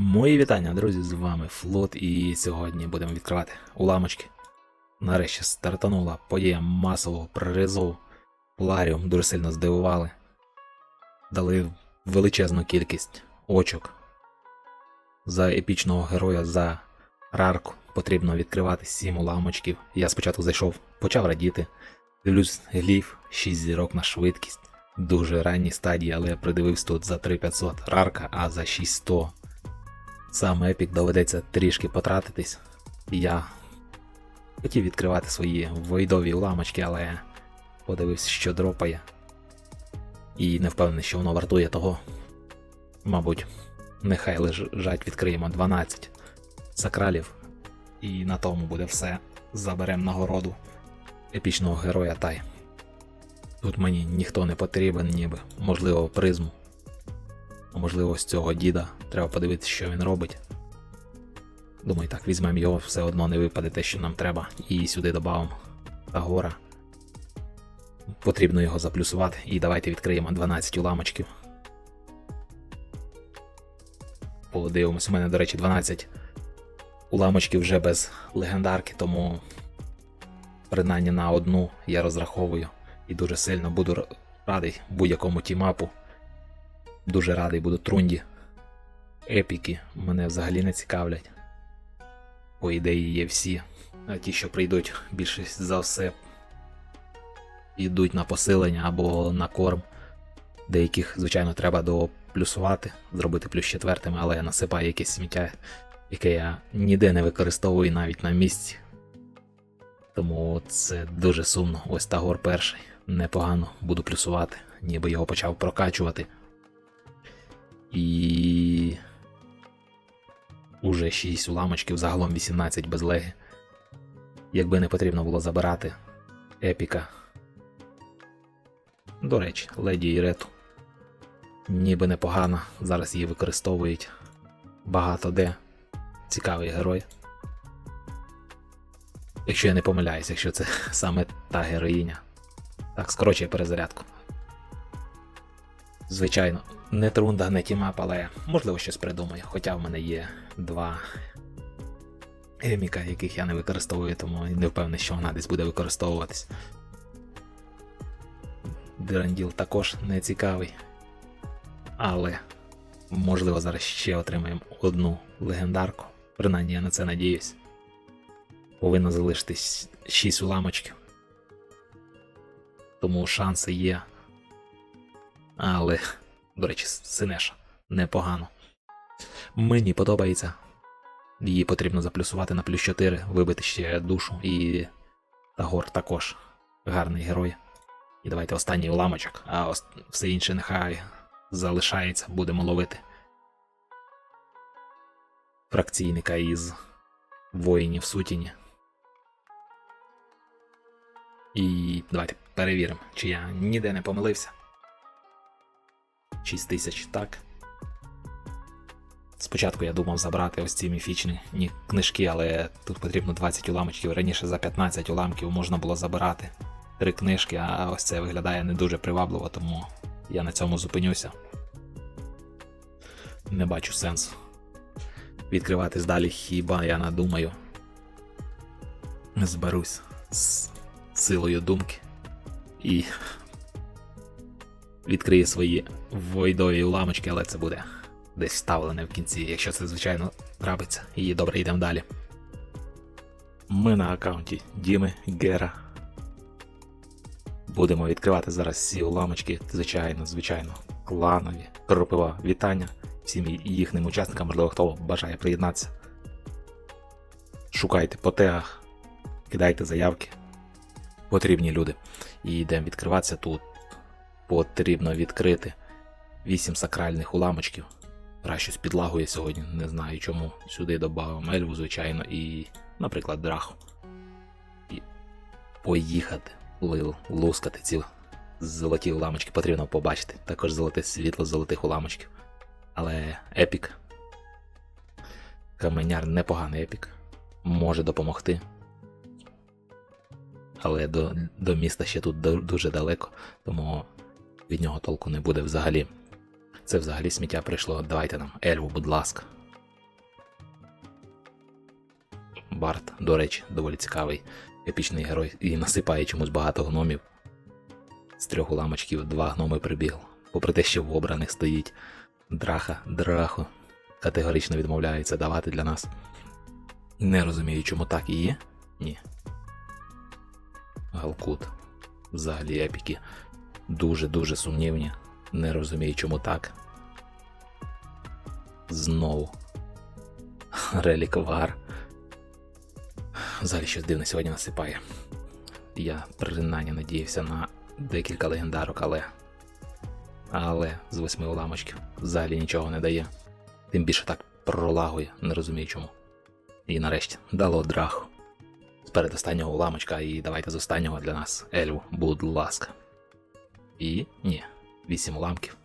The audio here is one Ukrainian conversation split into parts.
Мої вітання, друзі, з вами Флот, і сьогодні будемо відкривати уламочки. Нарешті стартанула подія масового призову. Ларіум дуже сильно здивували. Дали величезну кількість очок. За епічного героя за рарку потрібно відкривати 7 уламочків. Я спочатку зайшов, почав радіти. Дивлюсь, гліф, 6 зірок на швидкість. Дуже ранній стадії, але я придивився тут за 3500 рарка, а за 6100 Сам Епік доведеться трішки потратитись. Я хотів відкривати свої войдові уламочки, але подивився, що дропає. І не впевнений, що воно вартує того. Мабуть, нехай лежать відкриємо 12 сакралів, і на тому буде все. Заберемо нагороду епічного героя Тай. Тут мені ніхто не потрібен, ніби, можливо, призму. А можливо, з цього діда треба подивитися, що він робить. Думаю, так, візьмемо його, все одно не випаде те, що нам треба, і сюди додамо Тагора. Потрібно його заплюсувати, і давайте відкриємо 12 уламочків. Подивимось, у мене, до речі, 12 уламочків вже без легендарки, тому принаймні на одну я розраховую і дуже сильно буду радий будь-якому тімапу. Дуже радий буду трунді. Епіки мене взагалі не цікавлять. По ідеї є всі. А ті, що прийдуть більшість за все, йдуть на посилення або на корм. Деяких, звичайно, треба доплюсувати, зробити плюс четвертими, але я насипаю якесь сміття, яке я ніде не використовую навіть на місці. Тому це дуже сумно. Ось Тагор перший. Непогано буду плюсувати, ніби його почав прокачувати. І. Уже 6 уламочків, загалом 18 без леги. Якби не потрібно було забирати епіка. До речі, леді Ірету. Ніби непогано. Зараз її використовують багато де. Цікавий герой. Якщо я не помиляюсь, якщо це саме та героїня. Так, скорочує перезарядку. Звичайно, не трунда, не тімап, але можливо щось придумаю. Хоча в мене є два еміка, яких я не використовую, тому не впевнений, що вона десь буде використовуватись. Диранділ також не цікавий. Але можливо зараз ще отримаємо одну легендарку. Принаймні я на це надіюсь. Повинно залишитись 6 уламочків. Тому шанси є. Але, до речі, Синеша непогано. Мені подобається. Її потрібно заплюсувати на плюс 4, вибити ще душу і Тагор також гарний герой. І давайте останній уламочок, а ос- все інше нехай залишається, будемо ловити. Фракційника із воїнів сутіні. І давайте перевіримо, чи я ніде не помилився. 6 тисяч, так. Спочатку я думав забрати ось ці міфічні книжки, але тут потрібно 20 уламочків. Раніше за 15 уламків можна було забирати три книжки, а ось це виглядає не дуже привабливо, тому я на цьому зупинюся. Не бачу сенсу. Відкриватись далі, хіба я надумаю. Зберусь з силою думки і відкриє свої войдові уламочки, але це буде десь вставлене в кінці, якщо це, звичайно, трапиться. І добре, йдемо далі. Ми на аккаунті Діми Гера. Будемо відкривати зараз всі уламочки, звичайно, звичайно, кланові. Кропива вітання всім їхнім учасникам, можливо, хто бажає приєднатися. Шукайте по тегах, кидайте заявки. Потрібні люди. І йдемо відкриватися тут. Потрібно відкрити 8 сакральних уламочків. Гра щось підлагує сьогодні, не знаю чому. Сюди додав Мельву, звичайно, і, наприклад, Драху. І поїхати, лил, лускати ці золоті уламочки потрібно побачити. Також золоте світло золотих уламочків. Але епік. Каменяр непоганий епік. Може допомогти. Але до, до міста ще тут дуже далеко, тому від нього толку не буде взагалі. Це взагалі сміття прийшло. Давайте нам Ельву, будь ласка. Барт, до речі, доволі цікавий епічний герой і насипає чомусь багато гномів. З трьох уламочків два гноми прибігло. Попри те, що в обраних стоїть драха, драху, категорично відмовляється давати для нас. Не розумію, чому так і є? Ні. Галкут. Взагалі епіки. Дуже-дуже сумнівні. Не розумію, чому так. Знову. Реліквар. Взагалі щось дивне сьогодні насипає. Я принаймні надіявся на декілька легендарок, але. Але з восьми уламочків взагалі нічого не дає. Тим більше так пролагує, не розумію чому. І нарешті дало драху. З передостаннього уламочка, і давайте з останнього для нас Ельву, будь ласка. І ні, вісім уламків.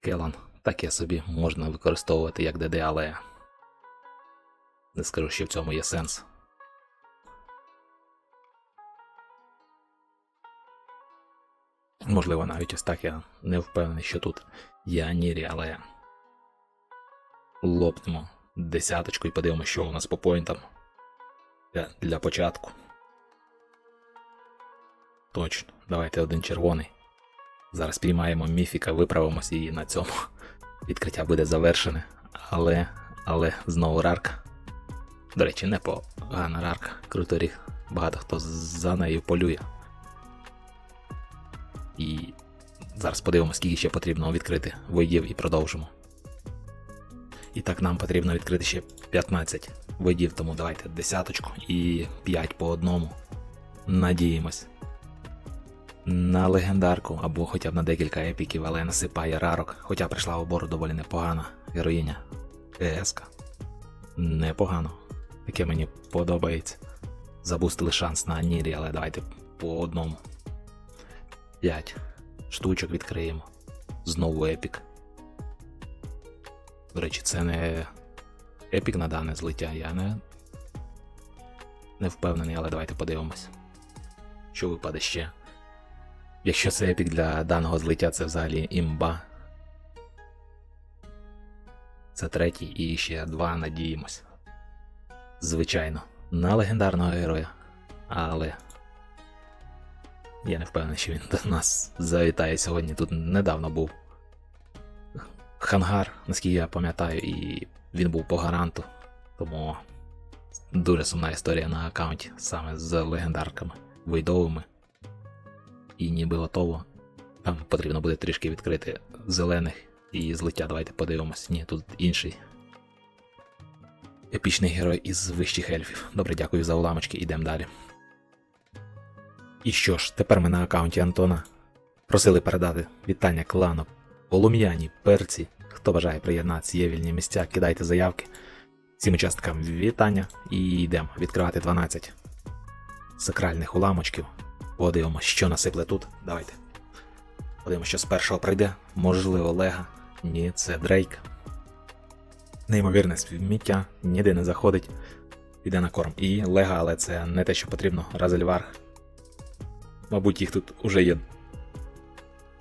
Келан таке собі можна використовувати як ДД, але не скажу, що в цьому є сенс. Можливо, навіть ось так я не впевнений, що тут є Анірі, але лопнемо десяточку і подивимося, що у нас по поінтам для початку. Точно, давайте один червоний. Зараз піймаємо міфіка, виправимося і на цьому відкриття буде завершене. Але, але знову рарка. До речі, непогана рарка. Круторіг. Багато хто за нею полює. І зараз подивимося, скільки ще потрібно відкрити воїдів і продовжимо. І так нам потрібно відкрити ще 15 воїдів, тому давайте десяточку і 5 по одному. Надіємось. На легендарку або хоча б на декілька епіків, але насипає рарок, хоча прийшла в обору доволі непогана героїня. ЕСК. Непогано. Таке мені подобається. Забустили шанс на Нірі, але давайте по одному. 5 штучок відкриємо. Знову епік. До речі, це не епік на дане злиття. Я не не впевнений, але давайте подивимось. Що випаде ще. Якщо це епік для даного злиття, це взагалі імба. Це третій і ще два, надіємось. Звичайно, на легендарного героя. Але я не впевнений, що він до нас завітає сьогодні. Тут недавно був Хангар, наскільки я пам'ятаю, і він був по гаранту. Тому дуже сумна історія на аккаунті саме з легендарками вийдовими. І ніби готово. Там потрібно буде трішки відкрити зелених і злиття. Давайте подивимось. Ні, тут інший. Епічний герой із вищих ельфів. Добре, дякую за уламочки, ідемо далі. І що ж, тепер ми на аккаунті Антона просили передати вітання клану Полум'яні, перці. Хто бажає приєднатися, є вільні місця, кидайте заявки. Всім учасникам вітання і йдемо відкривати 12 сакральних уламочків. Подивимося, що насипле тут. Давайте. Подивимося, що з першого прийде. Можливо, Лега. Ні, це Дрейк. Неймовірне сміття, ніде не заходить. Іде на корм. І Лега, але це не те, що потрібно. Разельварг. Мабуть, їх тут уже є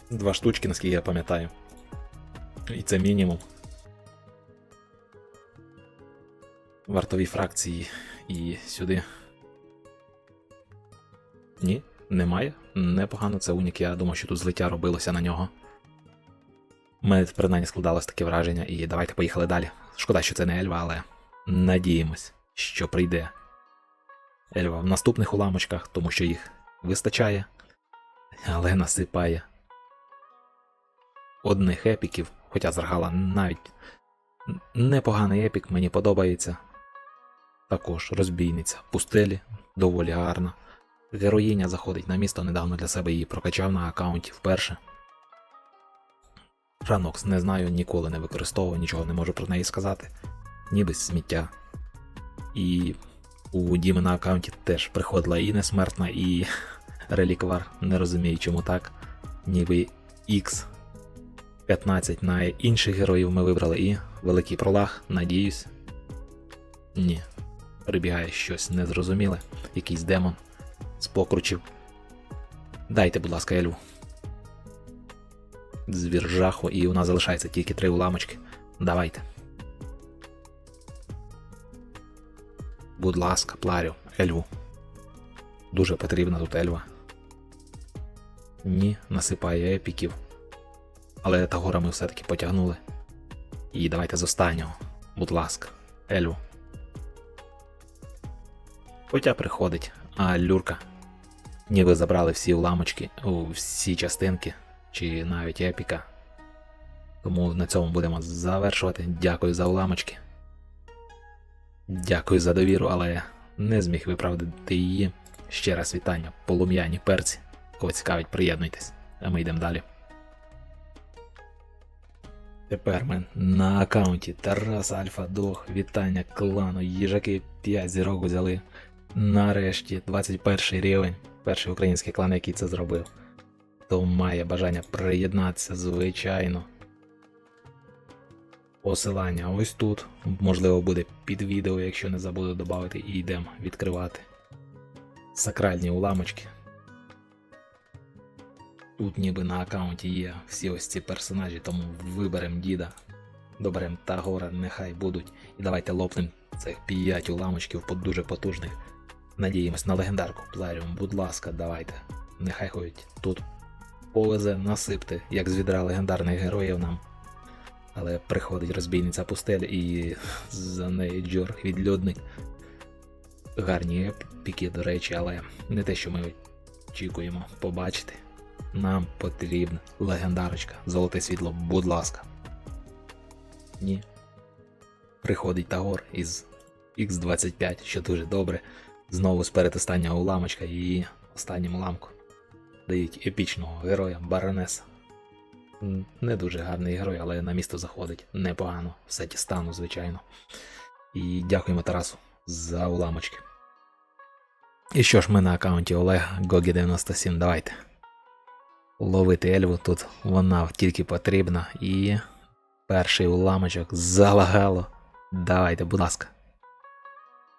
два штучки, наскільки я пам'ятаю. І це мінімум. Вартові фракції і сюди. Ні, немає. Непогано, це унік. Я думав, що тут злиття робилося на нього. У мене принаймні складалось таке враження, і давайте поїхали далі. Шкода, що це не Ельва, але надіємось, що прийде Ельва в наступних уламочках, тому що їх вистачає, але насипає одних епіків, хоча Заргала навіть непоганий епік, мені подобається. Також розбійниця пустелі, доволі гарна. Героїня заходить на місто, недавно для себе її прокачав на аккаунті вперше. Ранокс не знаю, ніколи не використовував, нічого не можу про неї сказати. Ніби сміття. І у Діми на аккаунті теж приходила і несмертна, і реліквар. Не розумію, чому так. Ніби X 15 на інших героїв ми вибрали і великий пролаг, надіюсь. Ні. Прибігає щось незрозуміле, якийсь демон з покручів. Дайте, будь ласка, Ельву. Звір жаху, і у нас залишається тільки три уламочки. Давайте. Будь ласка, пларю, ельву. Дуже потрібна тут ельва. Ні, насипає епіків. Але Тагора ми все-таки потягнули. І давайте з останнього. Будь ласка, ельву. Хоча приходить, а люрка. Ніби забрали всі уламочки, всі частинки, чи навіть епіка. Тому на цьому будемо завершувати. Дякую за уламочки. Дякую за довіру, але не зміг виправдати її. Ще раз вітання, полум'яні перці. Кого цікавить, приєднуйтесь, а ми йдемо далі. Тепер ми на аккаунті Тарас Альфа Дог, вітання клану, їжаки 5 зірок взяли. Нарешті 21 рівень, перший український клан, який це зробив. Хто має бажання приєднатися, звичайно. Посилання ось тут. Можливо, буде під відео, якщо не забуду додати, і йдемо відкривати. Сакральні уламочки. Тут ніби на аккаунті є всі ось ці персонажі, тому виберемо діда, доберемо Тагора, нехай будуть. І давайте лопнемо цих 5 уламочків по дуже потужних. Надіємось на легендарку Пларіум, будь ласка, давайте. Нехай ходять тут повезе, насипте, як з відра легендарних героїв нам. Але приходить розбійниця пустель і за нею Джорг відлюдник. Гарні епіки, до речі, але не те, що ми очікуємо побачити. Нам потрібна легендарочка, золоте світло, будь ласка. Ні. Приходить Тагор із X25, що дуже добре. Знову з передостаннього уламочка і останнім уламку. Дають епічного героя Баронеса. Не дуже гарний герой, але на місто заходить непогано. В сеті стану, звичайно. І дякуємо Тарасу за уламочки. І що ж ми на аккаунті Олега Гогі 97, давайте. Ловити Ельву тут вона тільки потрібна. І перший уламочок залагало. Давайте, будь ласка.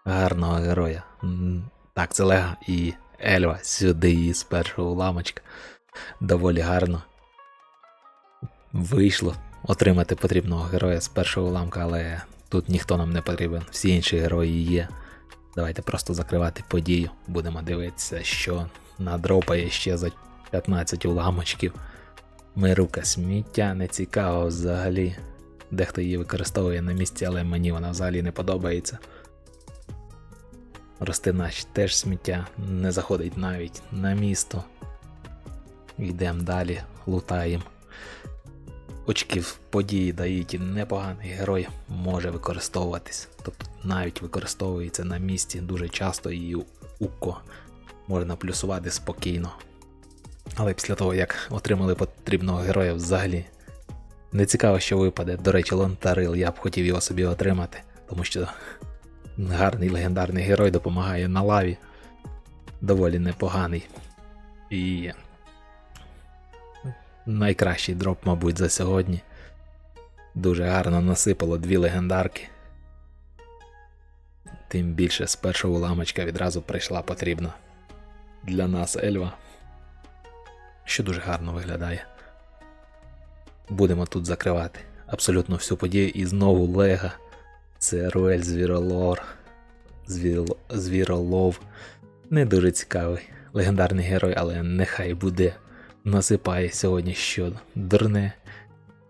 Гарного героя. Так, це Лега і Ельва сюди її з першого уламочка. Доволі гарно. Вийшло отримати потрібного героя з першого уламка, але тут ніхто нам не потрібен. Всі інші герої є. Давайте просто закривати подію. Будемо дивитися, що надропає ще за 15 уламочків. Мирука сміття не цікаво взагалі. Дехто її використовує на місці, але мені вона взагалі не подобається. Ростинач теж сміття, не заходить навіть на місто. Йдемо далі, лутаємо. Очків події дають непоганий герой може використовуватись. Тобто навіть використовується на місці дуже часто і уко можна плюсувати спокійно. Але після того, як отримали потрібного героя взагалі. Не цікаво, що випаде. До речі, Лонтарил, я б хотів його собі отримати, тому що гарний легендарний герой допомагає на лаві. Доволі непоганий. І найкращий дроп, мабуть, за сьогодні. Дуже гарно насипало дві легендарки. Тим більше з першого уламочка відразу прийшла потрібна для нас Ельва, що дуже гарно виглядає. Будемо тут закривати абсолютно всю подію і знову Лега. Це Руель Звіролор. Звіл... Звіролов. Не дуже цікавий. Легендарний герой, але нехай буде. Насипає сьогодні що дурне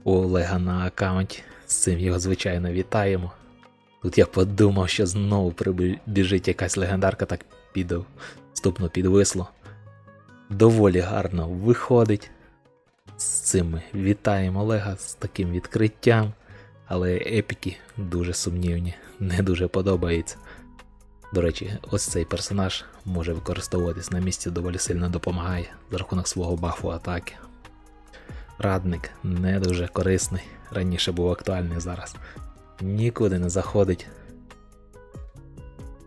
Олега на аккаунті. З цим його звичайно вітаємо. Тут я подумав, що знову прибіжить якась легендарка, так піде ступно підвисло. Доволі гарно виходить. З цим ми вітаємо Олега з таким відкриттям. Але епіки дуже сумнівні, не дуже подобається. До речі, ось цей персонаж може використовуватись на місці, доволі сильно допомагає за рахунок свого бафу атаки. Радник не дуже корисний, раніше був актуальний зараз. Нікуди не заходить.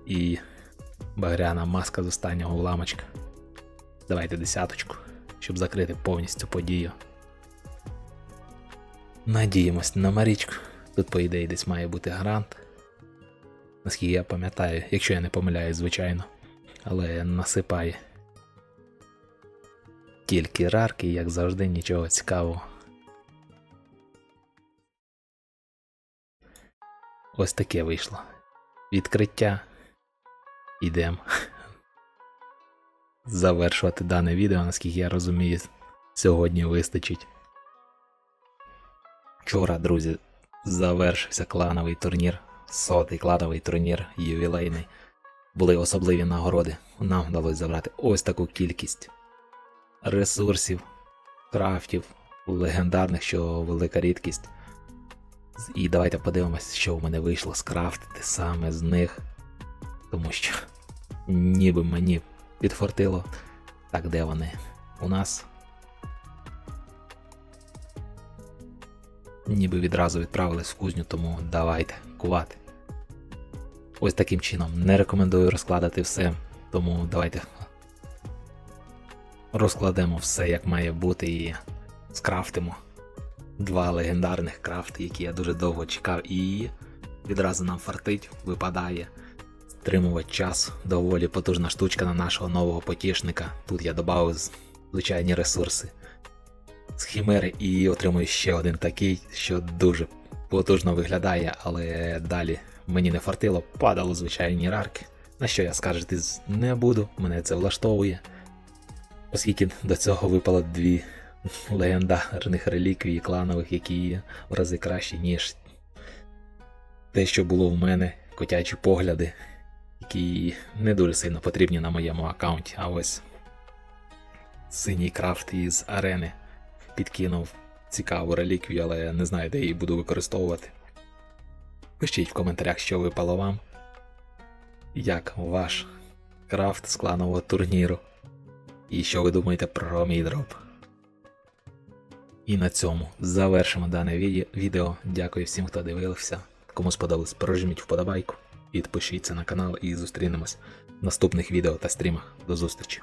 І багряна маска з останнього уламочка. Давайте десяточку, щоб закрити повністю подію. Надіємось на Марічку. Тут, по ідеї, десь має бути грант. Наскільки я пам'ятаю, якщо я не помиляюсь, звичайно. Але насипає. Тільки рарки, як завжди, нічого цікавого. Ось таке вийшло. Відкриття ідемо завершувати дане відео, наскільки я розумію, сьогодні вистачить. Вчора, друзі, завершився клановий турнір, сотий клановий турнір, ювілейний. Були особливі нагороди. Нам вдалося забрати ось таку кількість ресурсів, крафтів, легендарних, що велика рідкість. І давайте подивимось, що в мене вийшло скрафтити саме з них. Тому що ніби мені підфартило. Так, де вони? У нас. Ніби відразу відправились в кузню, тому давайте кувати. Ось таким чином. Не рекомендую розкладати все, тому давайте розкладемо все як має бути і скрафтимо два легендарних крафти, які я дуже довго чекав, і відразу нам фартить, випадає. Стримувати час, доволі потужна штучка на нашого нового потішника. Тут я додав звичайні ресурси з хімери і отримую ще один такий, що дуже потужно виглядає, але далі мені не фартило, падало звичайні рарки. На що я скажете не буду, мене це влаштовує. Оскільки до цього випало дві легендарних реліквії кланових, які в рази кращі, ніж те, що було в мене, котячі погляди, які не дуже сильно потрібні на моєму аккаунті. А ось синій крафт із арени підкинув цікаву реліквію, але не знаю, де її буду використовувати. Пишіть в коментарях, що випало вам, як ваш крафт з кланового турніру, і що ви думаєте про мій дроп. І на цьому завершимо дане відео. Дякую всім, хто дивився. Кому сподобалось, прожміть вподобайку, підпишіться на канал і зустрінемось в наступних відео та стрімах. До зустрічі!